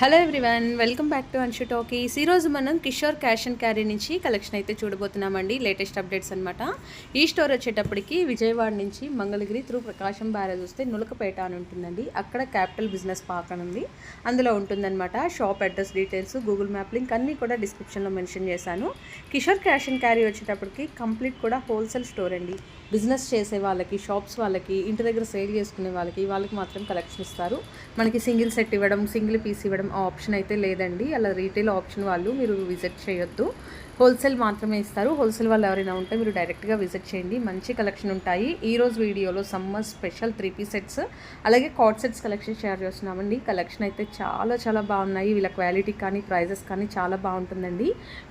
Hello everyone welcome back to Anshu talkies ఈరోజు మనం Kishore cash and carry నుంచి collection అయితే చూడబోతున్నామండి లేటెస్ట్ అప్డేట్స్ అనమాట ఈ స్టోర్ వచ్చేటప్పటికి విజయవాడ నుంచి మంగళగిరి త్రూ ప్రకాశం బ్యారేజ్ వస్తే నులకపేట అని ఉంటుందండి. అక్కడ క్యాపిటల్ బిజినెస్ పార్క్ అని ఉంది. అందులో ఉంటుందన్నమాట. Shop address details Google map link అన్నీ కూడా డిస్క్రిప్షన్లో మెన్షన్ చేశాను. కిషోర్ క్యాష్ అండ్ క్యారీ వచ్చేటప్పటికి కంప్లీట్ కూడా హోల్సేల్ స్టోర్ అండి. బిజినెస్ చేసే వాళ్ళకి షాప్స్ వాళ్ళకి ఇంటి దగ్గర సేల్ చేసుకునే వాళ్ళకి వాళ్ళకి మాత్రం కలెక్షన్ ఇస్తారు. మనకి సింగిల్ సెట్ ఇవ్వడం సింగిల్ పీస్ ఇవ్వడం ఆ ఆప్షన్ అయితే లేదండి. అలా రీటైల్ ఆప్షన్ వాళ్ళు మీరు విజిట్ చేయొద్దు. హోల్సేల్ మాత్రమే ఇస్తారు. హోల్సేల్ వాళ్ళు ఎవరైనా ఉంటే మీరు డైరెక్ట్గా విజిట్ చేయండి. మంచి కలెక్షన్ ఉంటాయి. ఈ రోజు వీడియోలో summer special three piece sets అలాగే కాట్ సెట్స్ కలెక్షన్ షేర్ చేస్తున్నామండి. కలెక్షన్ అయితే చాలా చాలా బాగున్నాయి. వీళ్ళ క్వాలిటీ కానీ ప్రైజెస్ కానీ చాలా బాగుంటుందండి.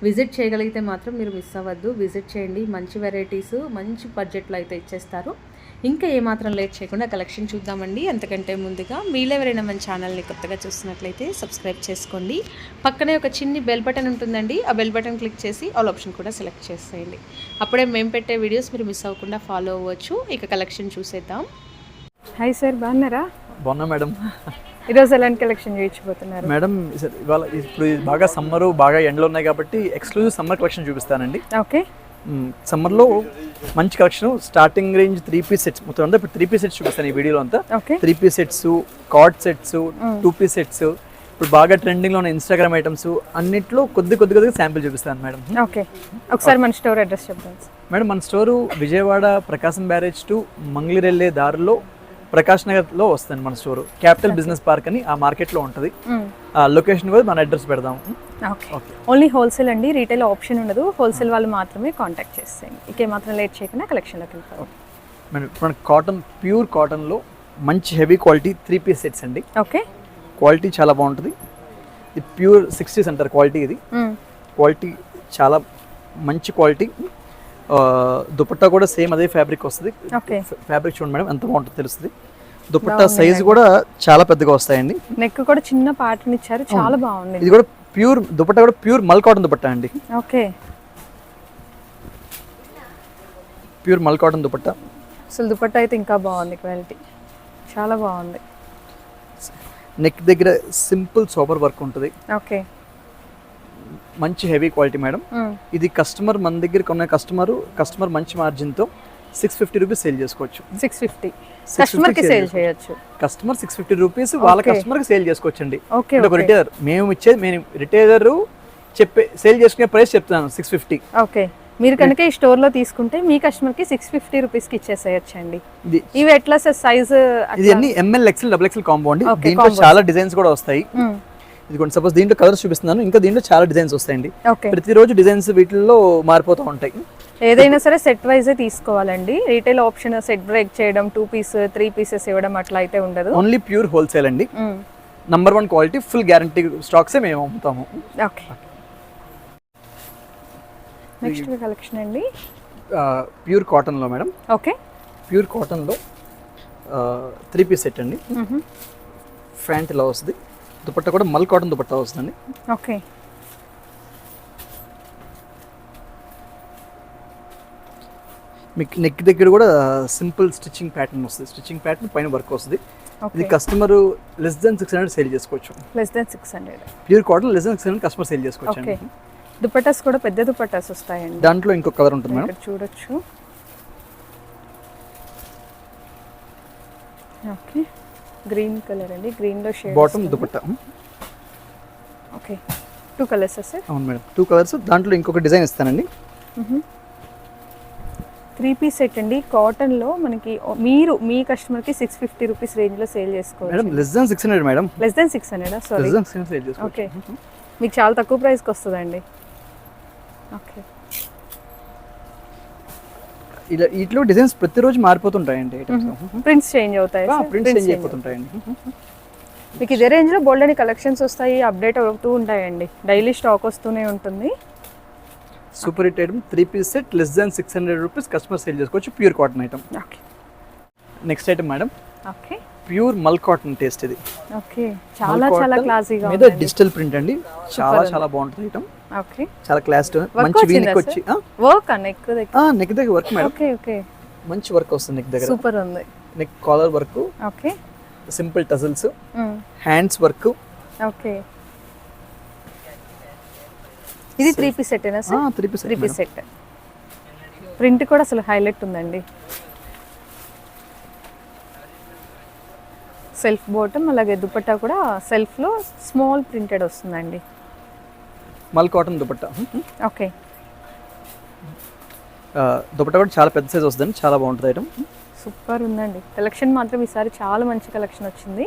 విజిట్ చేయగలిగితే మాత్రం మీరు మిస్ అవ్వద్దు. విజిట్ చేయండి. మంచి వెరైటీస్ మంచి బడ్జెట్లో అయితే ఇచ్చేస్తారు. ఇంకా ఏమాత్రం లేట్ చేయకుండా కలెక్షన్ చూద్దామండి. అంతకంటే ముందుగా మీరెవరైనా మన ఛానల్ని కొత్తగా చూస్తున్నట్లయితే సబ్స్క్రైబ్ చేసుకోండి. పక్కనే ఒక చిన్ని బెల్ బటన్ ఉంటుందండి. ఆ బెల్ బటన్ క్లిక్ చేసి ఆల్ ఆప్షన్ కూడా సెలెక్ట్ చేసేయండి. అప్పుడే మేము పెట్టే వీడియోస్ మీరు మిస్ అవ్వకుండా ఫాలో అవ్వచ్చు. ఇక కలెక్షన్ చూసేద్దాం. హాయ్ సార్ బాగున్నారా? బాగున్నా మేడం. ఈరోజు ఎలాంటి కలెక్షన్ చూపించబోతున్నారు మేడం ఇవాళ ఇప్పుడు బాగా సమ్మర్ బాగా ఎండలు ఉన్నాయి కాబట్టి ఎక్స్క్లూజివ్ సమ్మర్ కలెక్షన్ చూపిస్తానండి. ఓకే. సమ్మర్లో మంచి collection starting range three piece sets మొత్తం అంతా ఇప్పుడు త్రీ పీస్ సెట్స్ చూపిస్తాను ఈ వీడియోలో అంతా. Three piece sets cord sets two piece sets ఇప్పుడు బాగా ట్రెండింగ్లో ఉన్న ఇన్స్టాగ్రామ్ ఐటమ్స్ అన్నిట్లో కొద్ది కొద్ది కొద్దిగా శాంపిల్ చూపిస్తాను మేడం. ఓకే. ఒకసారి మన స్టోర్ అడ్రస్ చెప్తాను మేడం మన store Vijayawada Prakasam barrage to Mangalagiri వెళ్ళే దారిలో ప్రకాష్ నగర్లో వస్తుంది మన స్టోరు. క్యాపిటల్ బిజినెస్ పార్క్ అని ఆ మార్కెట్లో ఉంటుంది. ఆ లొకేషన్ కూడా మన అడ్రస్ పెడదాం. ఓన్లీ హోల్సేల్ అండి రీటైల్ ఆప్షన్ ఉండదు. హోల్సేల్ వాళ్ళు మాత్రమే కాంటాక్ట్ చేసేయండి. ఇక మాత్రం లేట్ చేయకుండా కలెక్షన్లోకి వెళ్తాం మన మన కాటన్ ప్యూర్ కాటన్లో మంచి heavy quality three piece sets అండి. ఓకే. క్వాలిటీ చాలా బాగుంటుంది. ఇది ప్యూర్ సిక్స్టీస్ అంటారు క్వాలిటీ ఇది. క్వాలిటీ చాలా మంచి క్వాలిటీ. దుపట్టా కూడా సేమ్ అదే ఫ్యాబ్రిక్ వస్తుంది. ఫ్యాబ్రిక్ చూడండి మేడం ఎంత బాగుంటుంది తెలుస్తుంది. దుపట్టా సైజ్ కూడా చాలా పెద్దగా వస్తాయండి. నెక్ కూడా చిన్న పాటని ఇచ్చారు చాలా బాగుంది. ఇది కూడా ప్యూర్ దుపట్టా కూడా ప్యూర్ మల్ కాటన్ దుపట్టా అండి. Okay. Pure mul cotton dupatta. అసలు దుపట్టా అయితే ఇంకా బాగుంది క్వాలిటీ. చాలా బాగుంది. నెక్ దగ్గర సింపుల్ సోబర్ వర్క్ ఉంటుంది. ఓకే. మంచి హెవీ క్వాలిటీ మేడం. ఇది కస్టమర్ మన దగ్గర కొన్న కస్టమర్ కస్టమర్ మంచి మార్జిన్తో సిక్స్ ఫిఫ్టీ రూపీస్ సేల్ చేసుకోవచ్చు. సిక్స్ ఫిఫ్టీ కస్టమర్కి సేల్ చేయొచ్చు. కస్టమర్ సిక్స్ ఫిఫ్టీ రూపీస్ వాళ్ళ Okay. కస్టమర్కి సేల్ చేసుకోవచ్చు అండి ఒక రిటైలర్ మేము ఇచ్చేది మేము రిటైలర్ చెప్పే సేల్ చేసుకునే ప్రైస్ చెప్తున్నాను సిక్స్ ఫిఫ్టీ ఓకే. మీరు కనుక ఈ స్టోర్లో తీసుకుంటే మీ కస్టమర్కి సిక్స్ ఫిఫ్టీ రూపీస్కి ఇచ్చేసేయచ్చండి. ఇది ఇవి ఎట్లా సార్ సైజ్ ఇది అన్ని M L XL double XL combo అండి. దీంట్లో. చాలా డిజైన్స్ కూడా వస్తాయి. ఇది కొన్ని సపోజ్ దీంట్లో కలర్స్ చూపిస్తున్నాను. ఇంకా దీంట్లో చాలా డిజైన్స్ వస్తాయండి. ప్రతిరోజు డిజైన్స్ వీటిల్లో మారిపోతూ ఉంటాయి. ఏదైనా సరే సెట్ వైజే తీసుకోవాలండి. రీటైల్ ఆప్షన్ సెట్ బ్రేక్ చేయడం టూ పీస్ త్రీ పీసెస్ ఇవ్వడం అట్లా అయితే ఉండదు. ఓన్లీ ప్యూర్ హోల్సేల్ అండి. Number one quality full guarantee స్టాక్సే మేము అమ్ముతాము. ఓకే నెక్స్ట్ కలెక్షన్ అండి. ప్యూర్ కాటన్లో మేడం. ఓకే ప్యూర్ కాటన్లో త్రీ పీస్ సెట్ అండి. ఫ్యాంట్ ఇలా వస్తుంది. దుపట్టా కూడా మల్ కాటన్ దుపట్టా వస్తుందండి ఓకే. మీకు నెక్ దగ్గర కూడా సింపుల్ స్టిచ్చింగ్ ప్యాటర్న్ వస్తుంది. స్టిచ్చింగ్ ప్యాటర్న్ పైన వర్క్ వస్తుంది. ఇది customer less than six hundred sale చేసుకోవచ్చు. Less than six hundred. Pure cotton less than six hundred customer sale చేసుకోవచ్చు అండి. దుపట్టాస్ కూడా పెద్ద దుపట్టాస్ వస్తాయండి. దాంట్లో ఇంకో కలర్ ఉంటుంది మేడం. ఇక్కడ చూడొచ్చు. ఓకే. గ్రీన్ కలర్ అండి. గ్రీన్లో shade bottom dupatta. Okay. Two colours sir? అవును మేడం. Two colours. దాంట్లో ఇంకొక డిజైన్ ఇస్తానండి. త్రీ పీస్ సెట్ అండి. కాటన్లో మనకి మీరు మీ కస్టమర్కి సిక్స్ ఫిఫ్టీ రూపీస్ రేంజ్లో సేల్ మేడం చేసుకోవచ్చు less than six hundred madam less than six hundred sorry less than six hundred sale చేసుకోవచ్చు. ఓకే. మీకు చాలా తక్కువ ప్రైస్కి వస్తుందండి. ఓకే. ఇలా వీటిలో డిజైన్స్ ప్రతిరోజు మారిపోతుంటాయండి ప్రింట్స్ చేంజ్ అవుతాయి. ప్రింట్స్ చేంజ్ అయిపోతుంటాయండి. మీకు ఇదే రేంజ్లో బోల్డ్ అని కలెక్షన్స్ వస్తాయి అప్డేట్ అవుతూ ఉంటాయండి. డైలీ స్టాక్ వస్తూనే ఉంటుంది. Super hit item three piece set less than six hundred rupees customer sale చేసుకోవచ్చు pure cotton item okay. Next item madam okay. Pure mul cotton taste ఇది. ఓకే. చాలా చాలా క్లాసీగా మీద డిజిటల్ ప్రింట్ అండి. చాలా చాలా బాగుంటుంది ఐటమ్ ఓకే చాలా క్లాస్ మంచి sir? వచ్చి వర్క్ ఎక్కువ దగ్గర? నెక్ దగ్గర వర్క్ మేడం ఓకే ఓకే మంచి వర్క్ వస్తుంది నెక్ దగ్గర. సూపర్ ఉంది. Neck collar work okay simple tassels hands work okay ఇది three piece సెట్టేనా sir? Three piece three piece set print కూడా అసలు హైలైట్ ఉందండి. సెల్ఫ్ బాటమ్ అలాగే దుపట్టా కూడా సెల్ఫ్లో స్మాల్ ప్రింటెడ్ వస్తుందండి. మల్ కాటన్ దుపట్టా. ఓకే. దుపట్టా కూడా చాలా పెద్ద సైజ్ వస్తుందండి చాలా బాగుంటుంది ఐటమ్ సూపర్ ఉందండి. కలెక్షన్ మాత్రం ఈసారి చాలా మంచి కలెక్షన్ వచ్చింది.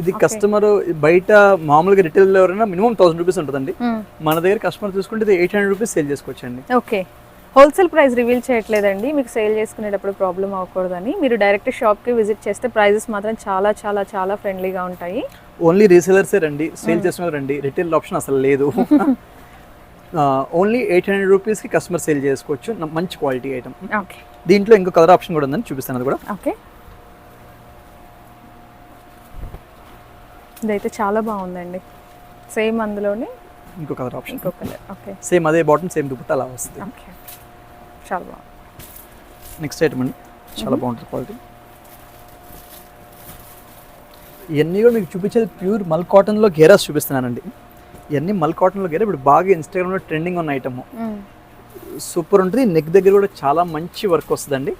ఇది కస్టమర్ బయట మామూలుగా రిటైల్ ఎవరైనా మినిమం థౌసండ్ రూపీస్ ఉంటుందండి. మన దగ్గర కస్టమర్ చూసుకుంటే ఎయిట్ హండ్రెడ్ రూపీస్ సేల్ చేసుకోవచ్చండి. ఓకే. హోల్సేల్ ప్రైస్ రివీల్ చేయట్లేదండి. మీకు సేల్ చేసుకునేటప్పుడు ప్రాబ్లం అవ్వకూడదని. మీరు డైరెక్ట్ షాప్కి విజిట్ చేస్తే ప్రైజెస్ మాత్రం చాలా చాలా చాలా ఫ్రెండ్లీగా ఉంటాయి. ఓన్లీ రీసేలర్సే రండి. సేల్ చేసిన రండి. రిటైల్ ఆప్షన్ అసలు లేదు. ఓన్లీ ఎయిట్ హండ్రెడ్ రూపీస్కి కస్టమర్ సేల్ చేసుకోవచ్చు. న- మంచి క్వాలిటీ ఐటమ్. ఓకే. దీంట్లో ఇంకో కలర్ ఆప్షన్ కూడా ఉందని చూపిస్తాను అది కూడా. ఓకే. ఇదైతే చాలా బాగుందండి. సేమ్ అందులోనే ఇంకో కలర్ ఆప్షన్. ఇంకో కలర్. ఓకే. సేమ్ అదే బాటమ్ సేమ్ దుపట్టా అలా వస్తుంది. ఓకే. చాలా బాగుంది. నెక్స్ట్ ఐటమ్ అండి. చాలా బాగుంటుంది క్వాలిటీ ఇవన్నీ కూడా మీకు చూపించేది ప్యూర్ మల్ కాటన్లో గేరాస్ చూపిస్తున్నానండి. ఇవన్నీ మల్ కాటన్లో గేరా ఇప్పుడు బాగా ఇన్స్టాగ్రామ్లో ట్రెండింగ్ ఉన్న ఐటమ్ సూపర్ ఉంటుంది. నెక్ దగ్గర కూడా చాలా మంచి వర్క్ వస్తుందండి.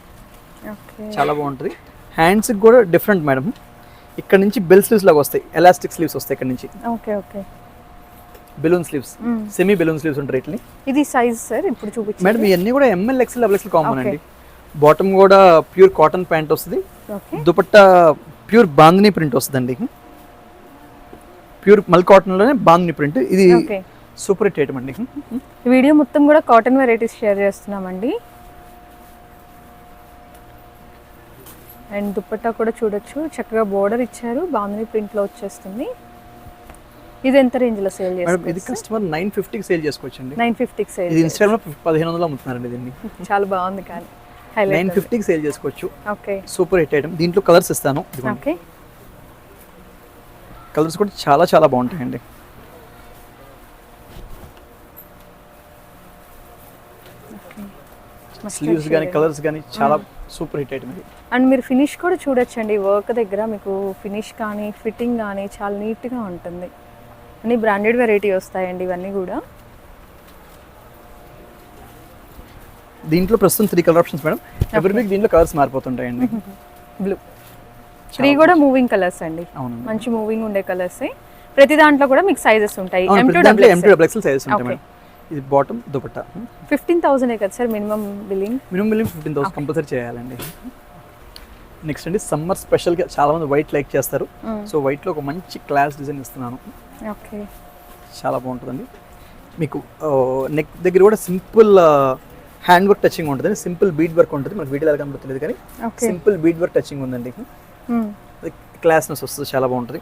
ఓకే. చాలా బాగుంటుంది. హ్యాండ్స్కి కూడా డిఫరెంట్ మేడం ఇక్కడ నుంచి బెల్ స్లీవ్స్ లాగా వస్తాయి. ఎలాస్టిక్ స్లీవ్స్ వస్తాయి ఇక్కడ నుంచి. Okay okay. Balloon sleeves semi balloon sleeves ఉంటాయి ఇట్లా ఇది సైజ్ సార్ ఇప్పుడు చూపించండి మేడం ఇవన్నీ కూడా M L XL double XL common. అండి. బాటమ్ కూడా ప్యూర్ కాటన్ ప్యాంట్ వస్తుంది. Okay dupatta pure bandhani print వస్తుందండి. ప్యూర్ మల్ కాటన్లోనే బాందిని ప్రింట్ ఇది సూపర్ హిట్ ఐటమ్ అండి. ఈ వీడియో మొత్తం కూడా కాటన్ వెరైటీస్ షేర్ చేస్తున్నామండి. అండ్ దుపట్టా కూడా చూడొచ్చు. చక్కగా బోర్డర్ ఇచ్చారు. బాగుంది ప్రింట్లో వచ్చేస్తుంది. ఇది ఎంత రేంజ్లో సేల్ మేడం ఇది కస్టమర్ నైన్ ఫిఫ్టీకి సేల్ చేసుకోవచ్చండి. నైన్ ఫిఫ్టీకి సేల్ ఇది ఇన్స్టాగ్రామ్లో పదిహేను వందలు అమ్ముతున్నారండి దీన్ని. చాలా బాగుంది కానీ. నైన్ ఫిఫ్టీకి సేల్ చేసుకోవచ్చు. ఓకే. Super hit item. దీంట్లో కలర్స్ ఇస్తాను. ఓకే. కలర్స్ కూడా చాలా చాలా బాగుంటాయండి. స్లీవ్స్ కానీ కలర్స్ కానీ చాలా సూపర్ హిట్ ఐటమ్ ఇది. అండ్ మీరు ఫినిష్ కూడా చూడొచ్చండి. వర్క్ దగ్గర మీకు ఫినిష్ కానీ ఫిట్టింగ్ కానీ చాలా నీట్గా ఉంటుంది. అన్ని బ్రాండెడ్ వెరైటీ వస్తాయండి ఇవన్నీ కూడా. దీంట్లో ప్రస్తుతం త్రీ కలర్ ఆప్షన్స్ మేడం ఎవరి వీక్ దీంట్లో కలర్స్ మారిపోతుంటాయండి. బ్లూ త్రీ కూడా మూవింగ్ కలర్స్ అండి. మంచి మూవింగ్ ఉండే కలర్స్ ప్రతి దాంట్లో కూడా మీకు సైజెస్ ఉంటాయి. అవును, ఎం ప్రతి టూ దాంట్లో double M to double XL sizes ఉంటాయి. మేడం ఇది బాటమ్ దుపట్టా. ఫిఫ్టీన్ థౌసండ్ కదా sir minimum billing minimum billing fifteen thousand compulsory చేయాలండి. నెక్స్ట్ అండి సమ్మర్ స్పెషల్గా చాలా మంది వైట్ లైక్ చేస్తారు. సో వైట్లో ఒక మంచి క్లాస్ డిజైన్ ఇస్తున్నాను. ఓకే. చాలా బాగుంటుందండి. మీకు నెక్ దగ్గర కూడా సింపుల్ హ్యాండ్ వర్క్ టచింగ్ ఉంటుంది సింపుల్ బీడ్ వర్క్ ఉంటుంది. మనకు వీడియో ఎలా కనబడుతుంది కానీ సింపుల్ బీడ్ వర్క్ టచింగ్ ఉందండి. క్లాస్నెస్ వస్తుంది. చాలా బాగుంటుంది.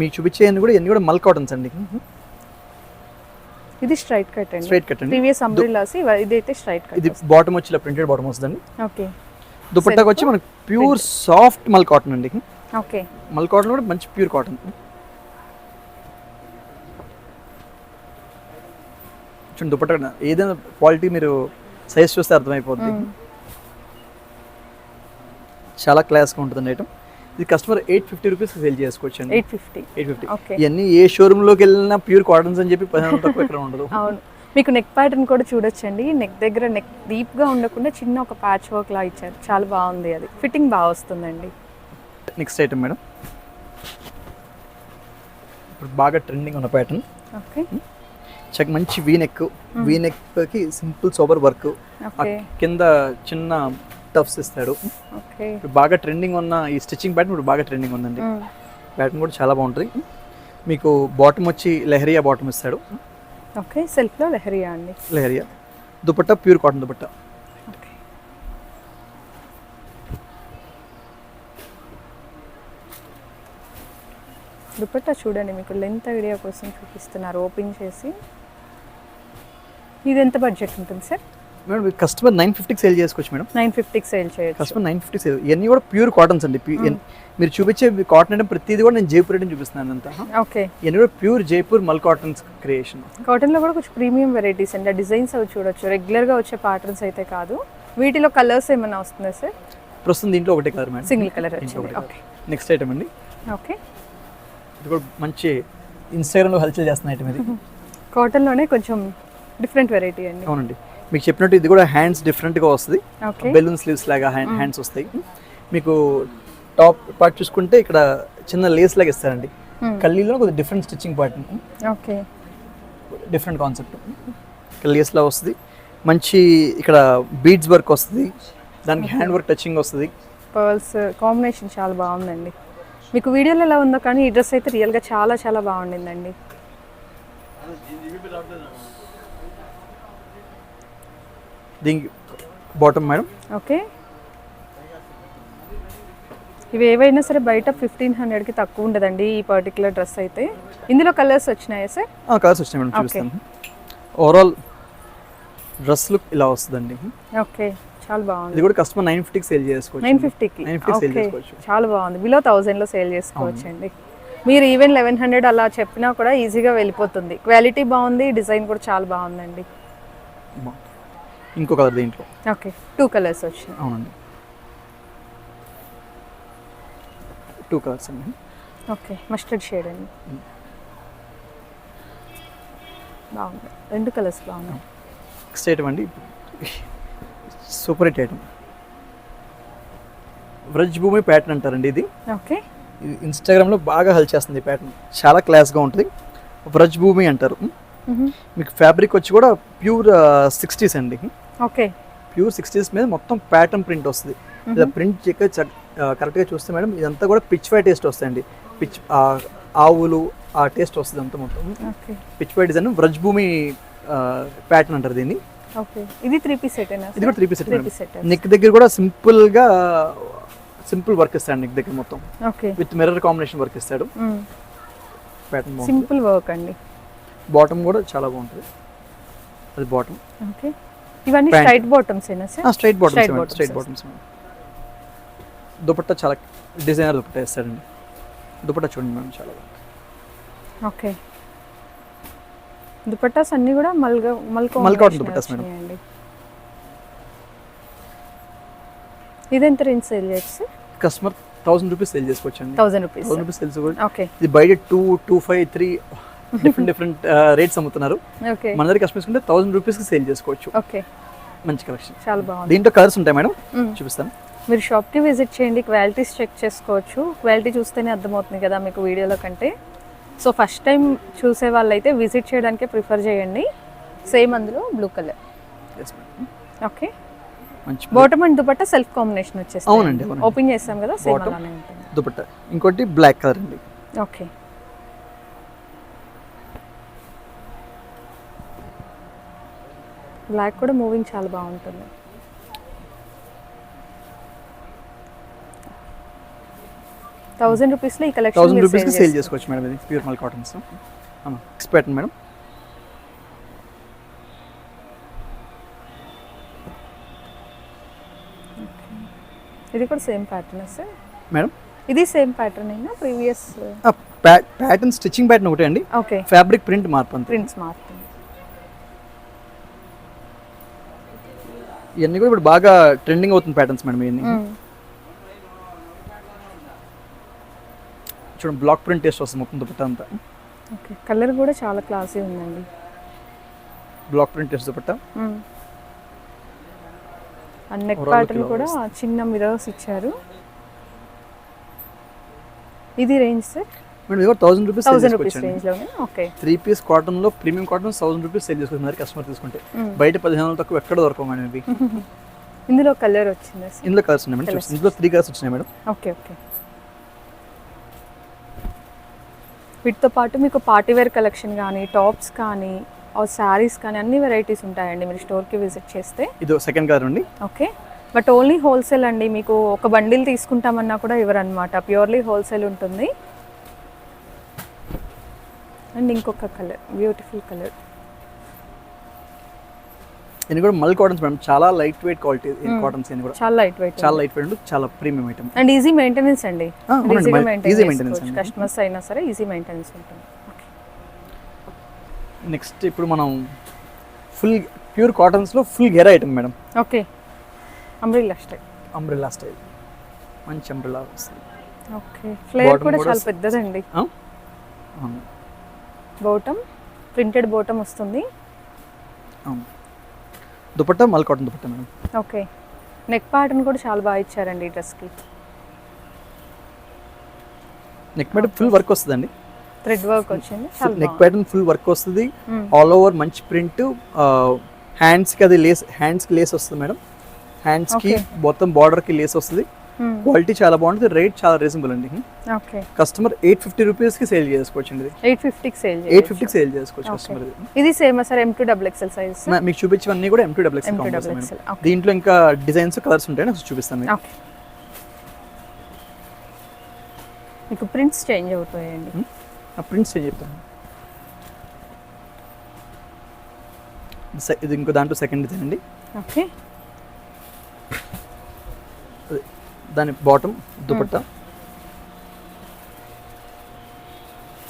మీకు చూపించేయన్ని కూడా. ఇవన్నీ కూడా మల్ కాటన్స్ అండి. ఇది స్ట్రైట్ కట్ అండి. స్ట్రైట్ కట్ అండి. ప్రీవియస్ అంబ్రిల్లాస్ ఇదైతే స్ట్రైట్ కట్ ఇది బాటమ్ వచ్చి ఇలా ప్రింటెడ్ బాటమ్ వస్తుందండి. ఓకే. దుపట్టాకి వచ్చి మనకి ప్యూర్ సాఫ్ట్ మల్ కాటన్ అండి ఓకే. మల్ కాటన్ కూడా మంచి ప్యూర్ కాటన్ చూడండి దుపట్టా ఏదైనా క్వాలిటీ మీరు సైజ్ చూస్తే అర్థమైపోద్ది. చాలా క్లాస్గా ఉంటుందండి ఐటమ్ ఇది customer eight fifty rupees sale చేసుకోవచ్చు అండి ఎయిట్ ఫిఫ్టీ ఎయిట్ ఫిఫ్టీ ఇవన్నీ ఏ షోరూంలోకి వెళ్ళినా ప్యూర్ కాటన్స్ అని చెప్పి పదిహేను తక్కువ ఎక్కడ ఉండదు. అవును. మీకు నెక్ ప్యాటర్న్ కూడా చూడొచ్చండి. నెక్ దగ్గర నెక్ డీప్గా ఉండకుండా చిన్న ఒక ప్యాచ్ వర్క్ లా ఇచ్చారు. చాలా బాగుంది అది. ఫిట్టింగ్ బాగా వస్తుందండి. Next item madam. ఇప్పుడు బాగా ట్రెండింగ్ ఉన్న ప్యాటర్న్ ఓకే చక్క మంచి వీ నెక్ వీ నెక్కి సింపుల్ సోబర్ వర్క్ ఓకే కింద చిన్న టఫ్స్ ఇస్తాడు. ఓకే ఇప్పుడు బాగా ట్రెండింగ్ ఉన్న ఈ స్టిచ్చింగ్ ప్యాటర్న్ ఇప్పుడు బాగా ట్రెండింగ్ ఉందండి. ప్యాటర్న్ కూడా చాలా బాగుంటుంది. మీకు బాటమ్ వచ్చి లెహరియా బాటమ్ ఇస్తాడు. ఓకే సెల్ఫ్లో లెహరియా అండి leheriya dupatta pure cotton dupatta okay dupatta చూడండి మీకు లెంత్ ఐడియా కోసం చూపిస్తున్నారు. ఓపెన్ చేసి. ఇది ఎంత బడ్జెట్ ఉంటుంది సార్ మేడం కస్టమర్ నైన్ ఫిఫ్టీకి సేల్ చేసుకోవచ్చు మేడం. నైన్ ఫిఫ్టీకి సేల్ చేయొచ్చు. కస్టమర్ నైన్ ఫిఫ్టీ సేల్ ఇవన్నీ కూడా ప్యూర్ కాటన్స్ అండి. ఎన్- మీరు చూపించే కాటన్ అంటే ప్రతిదీ కూడా నేను జైపూర్ ఐటమ్ చూపిస్తున్నాను అంతా. ఓకే ఇవన్నీ కూడా ప్యూర్ జైపూర్ మల్ కాటన్స్ క్రియేషన్ కాటన్లో కూడా కొంచెం ప్రీమియం వెరైటీస్ అండి. డిజైన్స్ అవి చూడొచ్చు. రెగ్యులర్గా వచ్చే ప్యాటర్న్స్ అయితే కాదు. వీటిలో కలర్స్ ఏమైనా వస్తుందా సార్? ప్రస్తుతం దీంట్లో ఒకటే colour madam. Single colour okay next item అండి. ఓకే ఇది కూడా మంచి ఇన్స్టాగ్రామ్లో హల్చల్ చేస్తున్న ఐటమ్ ఇది. కాటన్లోనే కొంచెం డిఫరెంట్ వెరైటీ అండి. అవునండి. మీకు చెప్పినట్టు ఇది కూడా హ్యాండ్స్ డిఫరెంట్గా వస్తుంది. బెలూన్ స్లీవ్స్ లాగా హ్యాండ్ హ్యాండ్స్ వస్తాయి. మీకు టాప్ పార్ట్ చూసుకుంటే ఇక్కడ చిన్న లేస్ లాగా ఇస్తారండి. కల్లీలో కొద్దిగా different stitching part okay different concept ఇక్కడ వస్తుంది. మంచి ఇక్కడ బీడ్స్ వర్క్ వస్తుంది. దానికి హ్యాండ్ వర్క్ టచింగ్ వస్తుంది. పర్ల్స్ కాంబినేషన్ చాలా బాగుందండి. మీకు వీడియోలో ఎలా ఉందో కానీ ఈ డ్రెస్ అయితే రియల్గా చాలా చాలా బాగుండిందండి. దీనికి బాటమ్ మేడం. ఓకే. ఇవి ఏవైనా సరే బయట ఫిఫ్టీన్ హండ్రెడ్కి తక్కువ ఉండదండి ఈ పర్టికులర్ డ్రెస్ అయితే. ఇందులో కలర్స్ వచ్చినాయా సార్ కలర్స్ వచ్చినాయి మేడం. చూపిస్తాను. ఓవరాల్ డ్రెస్ లుక్ ఇలా వస్తుందండి ఓకే చాలా బాగుంది. ఇది కూడా కస్టమర్ నైన్ ఫిఫ్టీకి సేల్ చేసుకోవచ్చు. నైన్ ఫిఫ్టీకి 950 sale ఓకే చేసుకోవచ్చు. చాలా బాగుంది. బిలో థౌజండ్లో సేల్ చేసుకోవచ్చు అండి మీరు ఈవెన్ లెవెన్ హండ్రెడ్ అలా చెప్పినా కూడా ఈజీగా వెళ్ళిపోతుంది. క్వాలిటీ బాగుంది డిజైన్ కూడా చాలా బాగుందండి. ఇంకో కలర్ దీంట్లో. ఓకే టూ కలర్స్ వచ్చినాయి. అవునండి. టూ కలర్స్ అండి. ఓకే మస్టర్డ్ షేడ్ అండి. బాగుంది. రెండు కలర్స్ బాగున్నాయి. నెక్స్ట్ ఐటమ్ అండి. Super hit item. Vraj Bhoomi pattern అంటారండి ఇది. ఓకే. ఇది ఇన్స్టాగ్రామ్లో బాగా హెల్ప్ చేస్తుంది ప్యాటర్న్. చాలా క్లాస్గా ఉంటుంది. వ్రజ్ భూమి అంటారు. మీకు ఫ్యాబ్రిక్ వచ్చి కూడా ప్యూర్ సిక్స్టీస్ అండి. ఓకే. ప్యూర్ సిక్స్టీస్ మీద మొత్తం ప్యాటర్న్ ప్రింట్ వస్తుంది. ఇలా ప్రింట్ చెక్క కరెక్ట్గా చూస్తే మేడం ఇదంతా కూడా పిచ్ వై టేస్ట్ వస్తాయండి. పిచ్ ఆవులు ఆ టేస్ట్ వస్తుంది అంతా మొత్తం. Okay. Pichwai design Vraj Bhoomi pattern అంటారు దీన్ని. ఓకే. ఇది త్రీ పీస్ సెట్ ఇది కూడా త్రీ పీస్ సెట్ నెక్ దగ్గర కూడా సింపుల్గా సింపుల్ వర్క్ ఇస్తాడు నెక్ దగ్గర మొత్తం. Okay. With mirror combination work ఇస్తాడు. ప్యాటర్న్ సింపుల్ వర్క్ అండి. బాటమ్ కూడా చాలా బాగుంటుంది. అది బాటమ్ ఓకే. ఇవన్నీ. స్ట్రైట్ బాటమ్స్ ఏనా sir? Straight bottoms straight bottoms dupatta చాలా డిజైనర్ దుపట్టా ఇస్తాడండి దుపట్టా చూడండి మేడం చాలా ఓకే. దుపట్టాస్ అన్ని కూడా మల్గా మల్కో మల్ cotton దుపట్టాస్ మేడం. అండి ఇది ఎంత రేంజ్ సేల్ చేయొచ్చు? కస్టమర్ థౌసండ్ రూపీస్ సేల్ చేసుకోవచ్చు అండి thousand rupees. Thousand rupees sales కూడా. ఓకే. ఇది బయట two two five three different different rates అమ్ముతున్నారు. ఓకే మన దగ్గర కస్టమర్స్ ఉంటే థౌసండ్ రూపీస్కి సేల్ చేసుకోవచ్చు. ఓకే మంచి కలెక్షన్ చాలా బాగుంది. దీంట్లో కలర్స్ ఉంటాయి మేడం. చూపిస్తాను. మీరు షాప్కి విజిట్ చేయండి క్వాలిటీస్ చెక్ చేసుకోవచ్చు. క్వాలిటీ చూస్తేనే అర్థమవుతుంది కదా మీకు వీడియోలో కంటే. సో ఫస్ట్ టైం చూసే వాళ్ళైతే విజిట్ చేయడానికే ప్రిఫర్ చేయండి. సేమ్ అందులో బ్లూ కలర్. ఓకే మంచి bottom and dupatta self combination వచ్చేసి అవునండి. ఓపెన్ చేస్తాం కదా సేమ్. అలానే ఉంటుంది. దుపట్టా ఇంకోటి బ్లాక్ కలర్ అండి. ఓకే బ్లాక్ కూడా మూవింగ్ చాలా బాగుంటుంది. థౌజండ్ రూపీస్లో ఈ కలెక్షన్ థౌసండ్ రూపీస్కి సేల్ చేసుకోవచ్చు మేడం ఇది pure mul cottons pattern madam. ఇది కూడా సేమ్ ప్యాటర్న్ సార్ మేడం? ఇది సేమ్ ప్యాటర్న్ అయినా ప్రీవియస్ ప్యాటర్న్ స్టిచ్చింగ్ ప్యాటర్న్ ఒకటే అండి. ఓకే ఫ్యాబ్రిక్ ప్రింట్ మార్పు ప్రింట్స్ మారుతుంది ఇవన్నీ కూడా ఇప్పుడు బాగా ట్రెండింగ్ అవుతుంది ప్యాటర్న్స్ మేడం ఇవన్నీ. చూడండి బ్లాక్ ప్రింట్ టేస్ట్ వస్తుంది మొత్తం దుపట్టా అంతా. ఓకే కలర్ కూడా చాలా క్లాసీ ఉందండి. Black print taste dupatta. ఆ నెక్ ప్యాటర్న్ కూడా చిన్న మిరర్స్ ఇచ్చారు. ఇది రేంజ్ సార్ మేడం ఇది కూడా థౌసండ్ రూపీస్ థౌసండ్ రూపీస్ రేంజ్లోనే ఓకే త్రీ పీస్ కాటన్లో premium cotton thousand rupees sale చేసుకుంటున్నారు కస్టమర్ తీసుకుంటే. బయట పదిహేను వందలు తక్కువ ఎక్కడ దొరకవు మేడం ఇవి. ఇందులో కలర్ వచ్చిందా ఇందులో కలర్స్ ఉన్నాయి మేడం. ఇందులో త్రీ కలర్స్ వచ్చినాయి మేడం. ఓకే ఓకే వీటితో పాటు మీకు పార్టీ వేర్ కలెక్షన్ కానీ టాప్స్ కానీ శారీస్ కానీ అన్ని వెరైటీస్ ఉంటాయండి మీరు స్టోర్కి విజిట్ చేస్తే. ఇది సెకండ్ కలర్ అండి. ఓకే బట్ ఓన్లీ హోల్సేల్ అండి. మీకు ఒక బండిల్ తీసుకుంటామన్నా కూడా ఇవ్వరనమాట ప్యూర్లీ హోల్సేల్ ఉంటుంది. అండ్ ఇంకొక కలర్ బ్యూటిఫుల్ కలర్. ఇది కూడా మల్ కాటన్స్ మేడం చాలా లైట్ వెయిట్ క్వాలిటీ కాటన్స్ ఇది కూడా. చాలా లైట్ వెయిట్ చాలా లైట్ వెయిట్ చాలా premium item. And easy maintenance అండి. ఆ, అవునండి, ఈజీగా మరి easy మెయింటైన్ maintenance చేసుకోవచ్చు అండి. కస్టమర్స్ అయినా సరే ఈజీ మెయింటెనెన్స్ ఉంటుంది. ఓకే నెక్స్ట్ ఇప్పుడు మనం ఫుల్ ప్యూర్ కాటన్స్లో full Gera item madam. Okay umbrella style umbrella style మంచి అంబ్రిల్లా వస్తుంది. ఓకే ఫ్లేర్ Bottom కూడా చాలా పెద్దదండి. బాటమ్ ప్రింటెడ్ బోటం వస్తుంది. Dupatta mul cotton dupatta madam. Okay. Neck pattern కూడా చాలా బాగా ఇచ్చారండి ఈ డ్రెస్కి. నెక్ ప్యాటర్న్ ఫుల్ వర్క్ వస్తుందండి. థ్రెడ్ వర్క్ వచ్చింది. నెక్. ప్యాటర్న్ ఫుల్ వర్క్ వస్తుంది. ఆల్ ఓవర్ మంచి ప్రింట్ హ్యాండ్స్కి అది లేస్ హ్యాండ్స్కి లేస్ వస్తుంది మేడం. హ్యాండ్స్కి. మొత్తం బార్డర్కి లేస్ వస్తుంది. క్వాలిటీ చాలా బాగుంటుంది రేట్ చాలా రీజనబుల్ అండి. ఓకే కస్టమర్ ఎయిట్ ఫిఫ్టీ రూపీస్కి సేల్ చేసుకోవచ్చు అండి ఎయిట్ ఫిఫ్టీకి సేల్ ఎయిట్ ఫిఫ్టీకి సేల్ చేసుకోవచ్చు. కస్టమర్ ఇది same sir M to double XL size మీకు చూపించవన్నీ కూడా M to double M2 X double XL, okay. దీంట్లో ఇంకా డిజైన్స్ కలర్స్ ఉంటాయి నాకు చూపిస్తాను మీకు. ప్రింట్స్ చేంజ్ అవుతాయండి. ఆ ప్రింట్స్ ఏం చెప్తాను. సె- ఇది ఇంకో దాంట్లో సెకండ్ డిజైన్ అండి. ఓకే దాని బాటమ్ దుపట్టా.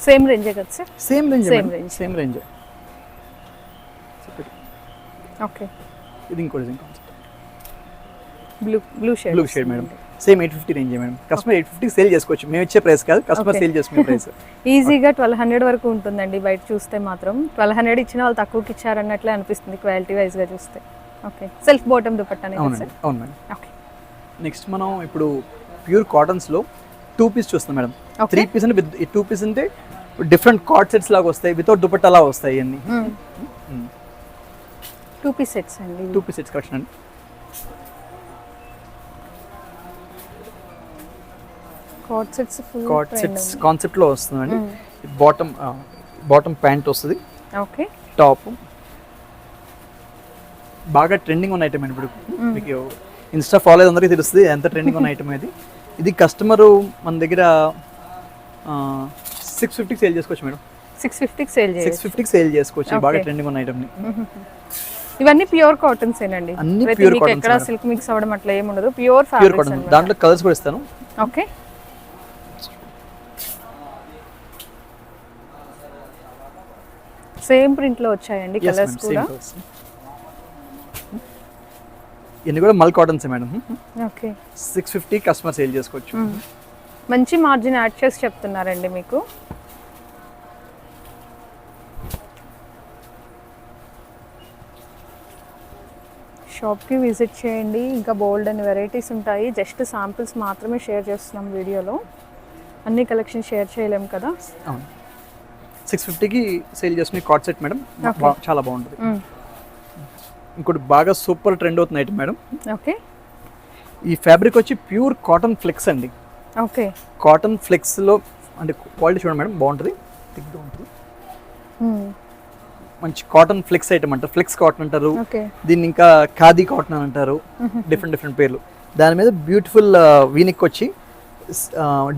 సేమ్ రేంజే కదా sir? Same range Same range. Same range okay ఇది ఇంకో design blue blue shade blue shade madam same eight fifty range madam customer eight fifty sale చేసుకోవచ్చు. మేము ఇచ్చే ప్రైస్ కాదు. కస్టమర్. సేల్ చేసుకునే ప్రైస్ ఈజీగా ట్వెల్వ్ హండ్రెడ్ వరకు ఉంటుందండి బయట చూస్తే మాత్రం. ట్వెల్వ్ హండ్రెడ్ ఇచ్చిన వాళ్ళు తక్కువకి ఇచ్చారన్నట్లే అనిపిస్తుంది క్వాలిటీ వైజ్గా చూస్తే. ఓకే సెల్ఫ్ బాటమ్ సార్ అవును మేడం ఓకే నెక్స్ట్ మనం ఇప్పుడు ప్యూర్ కాటన్స్లో టూ పీస్ చూస్తాం మేడం. త్రీ పీస్ అంటే విత్ టూ పీస్ అంటే డిఫరెంట్ కార్డ్ సెట్స్ లాగా వస్తాయి వితౌట్ దుపట్టా అలా వస్తాయి అన్ని టూ పీస్ సెట్స్ అండి. టూ పీస్ సెట్స్ కలెక్షన్ అండి. కార్డ్ సెట్స్ కార్డ్ సెట్స్ కాన్సెప్ట్లో వస్తుందండి బాటమ్ బాటమ్ ప్యాంట్ వస్తుంది. ఓకే. టాప్. బాగా ట్రెండింగ్ ఉన్న ఐటమ్ అండి ఇప్పుడు. మీకు ఇన్స్టా ఫాలో అయితే అందరికీ తెలుస్తుంది ఎంత ట్రెండింగ్ ఉన్న ఐటమ్ ఇది. ఇది కస్టమరు మన దగ్గర సిక్స్ ఫిఫ్టీకి సేల్ చేసుకోవచ్చు మేడం. సిక్స్ ఫిఫ్టీకి సేల్ సిక్స్ ఫిఫ్టీకి సేల్ చేసుకోవచ్చు బాగా. ట్రెండింగ్ ఉన్న ఐటమ్ని ఇవన్నీ ప్యూర్ కాటన్స్ ఏనండి అన్ని మీకు cottons ఎక్కడ. సిల్క్ మిక్స్ అవ్వడం అట్లా ఏమి ఉండదు ప్యూర్ ప్యూర్ కాటన్ దాంట్లో కలర్స్ కూడా ఇస్తాను. ఓకే సేమ్ ప్రింట్లో వచ్చాయండి కలర్స్ కూడా. ఇవన్నీ కూడా మల్ cottons madam? Okay. Six fifty customer sale చేసుకోవచ్చు. మంచి మార్జిన్ యాడ్ చేసి చెప్తున్నారండి మీకు. షాప్కి విజిట్ చేయండి. ఇంకా బోల్డ్ అని వెరైటీస్ ఉంటాయి. జస్ట్ శాంపిల్స్ మాత్రమే షేర్ చేస్తున్నాం వీడియోలో. అన్ని కలెక్షన్ షేర్ చేయలేం కదా. అవును. సిక్స్ ఫిఫ్టీకి సేల్ చేసుకునే కార్డ్ సెట్ మేడం చాలా బాగుంటుంది. ఇంకోటి బాగా సూపర్ ట్రెండ్ అవుతుంది ఐటమ్ మేడం. ఓకే. ఈ ఫ్యాబ్రిక్ వచ్చి ప్యూర్ కాటన్ ఫ్లెక్స్ అండి. ఓకే. కాటన్ ఫ్లెక్స్లో అంటే క్వాలిటీ చూడండి మేడం బాగుంటుంది. థిక్గా ఉంటుంది. మంచి కాటన్ ఫ్లెక్స్ ఐటమ్ అంటారు ఫ్లెక్స్ కాటన్ అంటారు. ఓకే. దీన్ని ఇంకా ఖాదీ కాటన్ అని అంటారు. డిఫరెంట్ డిఫరెంట్ పేర్లు. దాని మీద బ్యూటిఫుల్ వీనిక్ వచ్చి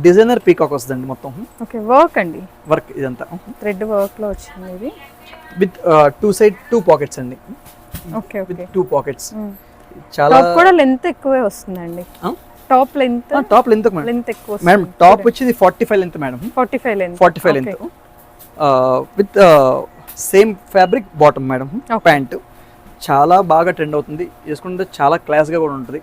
డిజైనర్ పీకాక్ వస్తుందండి మొత్తం. ఓకే వర్క్ అండి? వర్క్ ఇదంతా. థ్రెడ్ వర్క్లో వచ్చింది ఇది. With two side two pockets అండి. విత్ ఓకే టూ పాకెట్స్ చాలా కూడా లెంత్ ఎక్కువే వస్తుందండి. Top length top length length ఎక్కువ మేడం టాప్ వచ్చి forty five length madam. Forty five length forty five length with same fabric bottom madam. Pant చాలా బాగా trend అవుతుంది. వేసుకుంటే చాలా క్లాస్గా కూడా ఉంటుంది.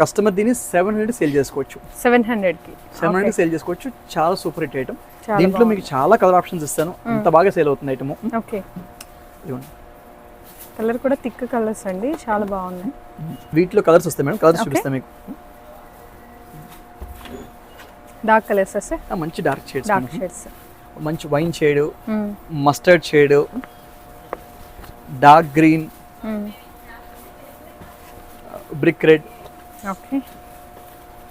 కస్టమర్ దీన్ని సెవెన్ హండ్రెడ్ సేల్ చేసుకోవచ్చు. సెవెన్ హండ్రెడ్కి సెవెన్ హండ్రెడ్ సేల్ చేసుకోవచ్చు. చాలా సూపర్ హిట్ ఐటమ్ దీంట్లో మీకు చాలా కలర్ ఆప్షన్స్ ఇస్తాను. అంత బాగా సేల్ అవుతుంది ఐటమ్ ఓకే కలర్ కూడా థిక్ కలర్స్ అండి చాలా బాగున్నాయి. వీటిలో కలర్స్ వస్తాయి మేడం కలర్స్. చూపిస్తాను మీకు. డార్క్ కలర్స్ వస్తే ఆ, మంచి డార్క్ షేడ్స్ డార్క్ షేడ్స్ మంచి wine shade mustard shade dark green brick red okay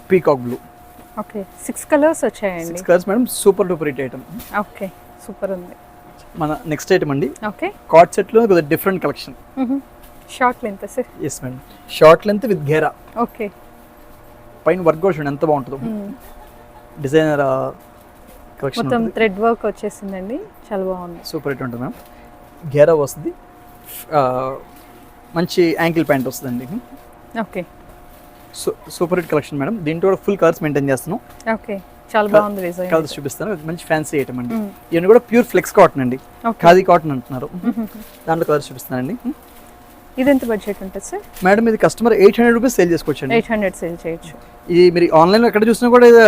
peacock blue okay six colours వచ్చాయండి. Six colours madam super duper hit item okay super ఉంది. మన next item అండి. Okay card సెట్లో కొద్దిగా different collection short length sir yes madam short length with Gera okay పైన work కూడా ఎంత బాగుంటుందో. డిజైనర్ కలెక్షన్ మొత్తం థ్రెడ్ వర్క్ వచ్చేసిందండి. చాలా బాగుంది. సూపర్ హిట్ ఉంటుంది మ్యామ్ గేరా వస్తుంది. ఆ, మంచి యాంకిల్ ప్యాంట్ వస్తుందండి. Okay super hit collection madam దీంట్లో ఫుల్ కలర్స్ మెయింటైన్ చేస్తున్నాం. ఓకే చాలా బాగుంది డిజైన్ కలర్స్ చూపిస్తాను. మంచి ఫ్యాన్సీ ఐటమ్ అండి. ఇవన్నీ కూడా ప్యూర్ ఫ్లెక్స్ కాటన్ అండి. ఖాదీ కాటన్ అంటున్నారు. దాంట్లో కలర్స్ చూపిస్తానండి. ఇది ఎంత బడ్జెట్ ఉంటుంది సార్? మేడం ఇది customer eight hundred rupees sale చేసుకోవచ్చు అండి ఎయిట్ హండ్రెడ్ సేల్ చేయొచ్చు. ఇది మీరు ఆన్లైన్లో ఎక్కడ చూసినా కూడా ఇది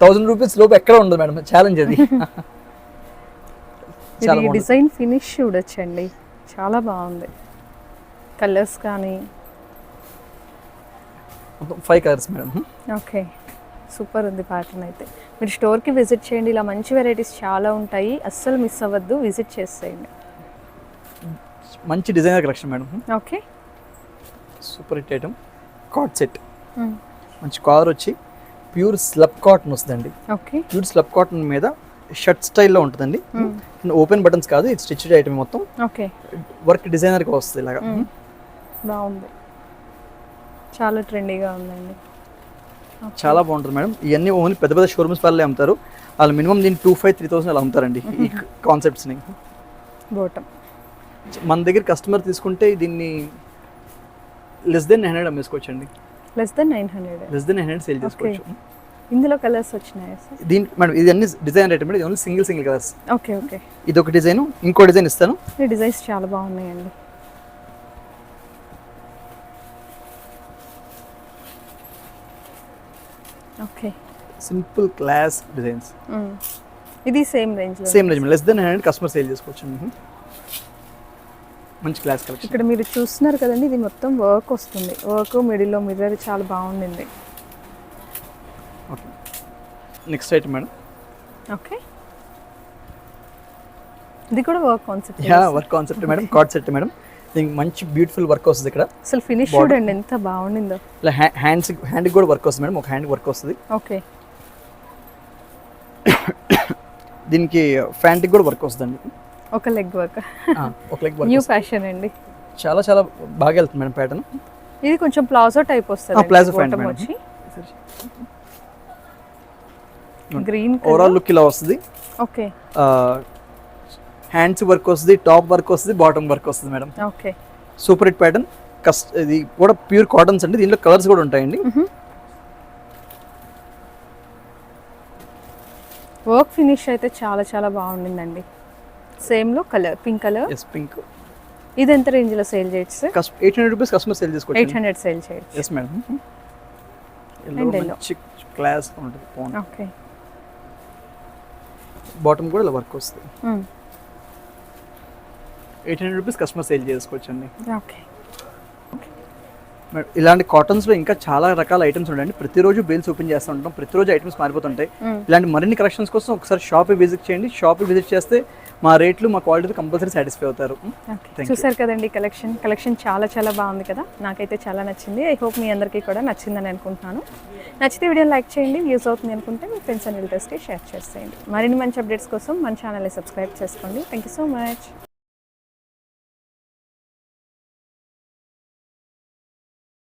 థౌసండ్ రూపీస్ లోపు ఎక్కడ ఉండదు మేడం. ఛాలెంజ్ అది. ఇది డిజైన్ ఫినిష్ చూడొచ్చండి. చాలా బాగుంది. కలర్స్ కానీ five colours madam. Okay super ఉంది ప్యాటర్న్ అయితే. మీరు స్టోర్కి విజిట్ చేయండి. ఇలా మంచి వెరైటీస్ చాలా ఉంటాయి. అస్సలు మిస్ అవ్వద్దు. విజిట్ చేసేయండి. మంచి designer collection madam okay super hit item cot set మంచి కార్ వచ్చి ప్యూర్ స్లబ్ కాటన్ వస్తుందండి. ఓకే ప్యూర్ స్లబ్ కాటన్ మీద షర్ట్ స్టైల్లో ఉంటుందండి. ఓపెన్ బటన్స్ కాదు. ఇది స్టిచ్డ్ ఐటమ్ మొత్తం. ఓకే వర్క్ డిజైనర్గా వస్తుంది ఇలాగా. బాగుంది. చాలా ట్రెండీగా ఉందండి. చాలా బాగుంటుంది మేడం. ఇవన్నీ ఓన్లీ పెద్ద పెద్ద షోరూమ్స్ వాళ్ళే అమ్ముతారు. వాళ్ళు మినిమం దీన్ని టూ ఫైవ్ త్రీ థౌసండ్ అలా అమ్ముతారండి ఈ కాన్సెప్ట్స్ని బోటం మన దగ్గర కస్టమర్ తీసుకుంటే దీన్ని less than hundred అమ్మేసుకోవచ్చండి. Less than nine hundred less than hundred sale చేసుకోవచ్చు. ఇందులో కలర్స్ వచ్చినాయి సార్ దీని మేడం ఇది అన్ని డిజైన్ ఐటమ్ ఇది only single single colours okay okay ఇది ఒక డిజైన్ ఇంకో డిజైన్ ఇస్తాను. ఈ డిజైన్స్ చాలా బాగున్నాయండి. ఓకే. Simple class designs. ఇది సేమ్ రేంజ్లో same range less than hundred customer sale చేసుకోవచ్చు. మంచి క్లాస్ కలెక్షన్. ఇక్కడ మీరు చూస్తున్నారు కదండి ఇది మొత్తం వర్క్ వస్తుంది. వర్క్ మిడిల్లో మిర్రర్ చాలా బాగుండింది. Okay. Next item madam. Okay. ఇది కూడా work concept. Yeah work concept madam. Card set madam. దీనికి మంచి బ్యూటిఫుల్ వర్క్ వస్తుంది ఇక్కడ. అసలు ఫినిష్. చూడండి ఎంత బాగుండిందో. ఇలా హ్యాండ్స్ హ్యాండ్కి కూడా వర్క్ వస్తుంది మేడం ఒక హ్యాండ్కి వర్క్ వస్తుంది. ఓకే. దీనికి ఫ్యాంట్కి కూడా వర్క్ వస్తుందండి. ఒక లెగ్ వర్క్ ఆ, ఒక లెగ్ న్యూ వర్క్ ఫ్యాషన్ అండి. చాలా చాలా బాగా వెళ్తుంది మేడం ప్యాటర్న్ ఇది కొంచెం ప్లాజో టైప్ వస్తుంది ప్లాజో మేడం. వచ్చి. గ్రీన్ ఓవరాల్ లుక్ ఇలా వస్తుంది. ఓకే. హ్యాండ్స్ వర్క్ వస్తుంది టాప్ వర్క్ వస్తుంది బాటమ్ వర్క్ వస్తుంది madam. Okay. Super hit pattern కస్ట్ ఇది కూడా ప్యూర్ కాటన్స్ అండి దీనిలో కలర్స్ కూడా ఉంటాయండి. వర్క్ ఫినిష్ అయితే చాలా చాలా బాగుండిందండి. సేమ్లో colour pink colour. Yes pink. ఇది ఎంత రేంజ్లో సేల్ చేయొచ్చు eight hundred rupees customer sale eight చేసుకోవచ్చు హండ్రెడ్ సేల్ చేయొచ్చు. Yes madam. మంచి క్లాస్ ఉంటుంది ఓకే. బాటమ్ కూడా ఇలా వర్క్ వస్తుంది. Eight hundred rupees customer sale చేసుకోవచ్చు అండి ఓకే ఇలాంటి కాటన్స్లో ఇంకా చాలా రకాల ఐటమ్స్ ఉంటాయండి. ప్రతిరోజు బేల్స్ ఓపెన్ చేస్తూ ఉంటాం. ప్రతిరోజు ఐటమ్స్ మారిపోతుంటాయి. ఇలాంటి మరిన్ని కలెక్షన్స్ కోసం ఒకసారి షాప్ విజిట్ చేయండి. షాప్ విజిట్ చేస్తే మా రేట్లు మా క్వాలిటీ కంపల్సరీ సాటిస్ఫై అవుతారు. చూసారు కదండి కలెక్షన్ కలెక్షన్ చాలా చాలా బాగుంది కదా. నాకైతే చాలా నచ్చింది. ఐ హోప్ మీ అందరికీ కూడా నచ్చిందని అనుకుంటున్నాను. నచ్చితే వీడియో లైక్ చేయండి. వ్యూస్ అవుతుంది అనుకుంటే మీ ఫ్రెండ్స్ అండ్ రిలేటివ్స్కి షేర్ చేసేయండి. మరిన్ని మంచి అప్డేట్స్ కోసం మన ఛానల్ని సబ్స్క్రైబ్ చేసుకోండి. Thank you so much